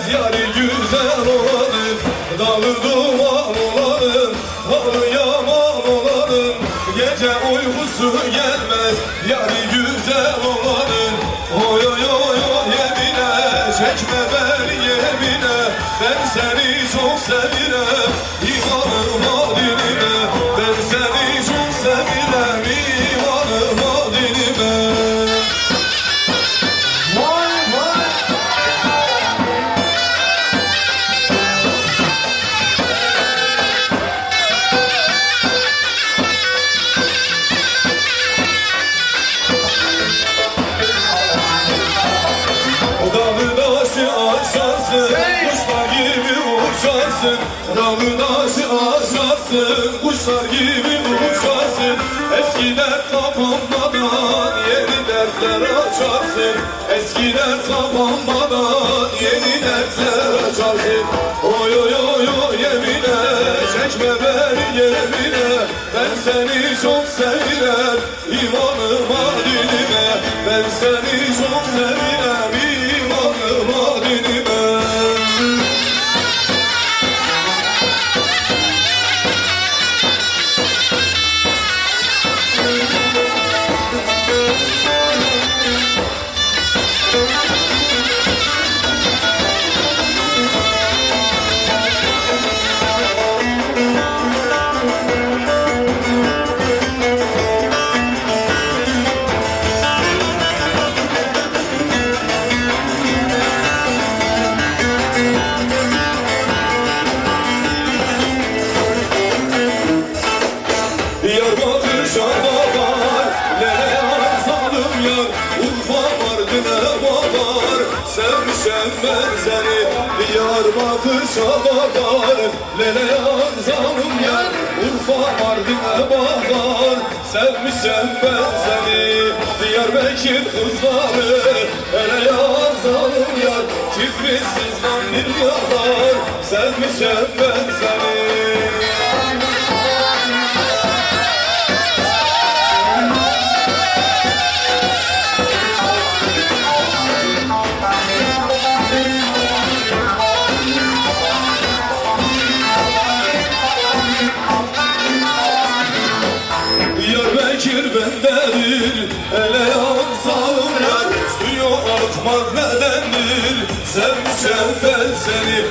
gelmez yari güzel olanım Dağı duman olanım Halı yaman olanım Gece uykusu gelmez yari güzel olanım Oy oy oy oy yemine Çekme beni yemine. Ben seni çok sevirem İmanıma aşarsın Hey! Kuşlar gibi uçarsın Dağı daşı aşarsın Kuşlar gibi uçarsın Eskiden kapanmadan Yeni dertler açarsın. Eskiden kapanmadan Yeni dertler açarsın. Oy oy oy oy yemine Çekme beni yemine. Ben seni çok sevirem İmanıma dinime. Ben seni çok sevirem Ben seni Diyarbakır Nere yar zalim yar Urfa Mardin'e var Sevmişem ben seni Diyarbakır kızları. Hele yar zalim yar Kibritsiz kandil yakar Sevmişem ben seni bendedir Hele yan sağım yar Suyu akmaz nedendir Sevmişem ben seni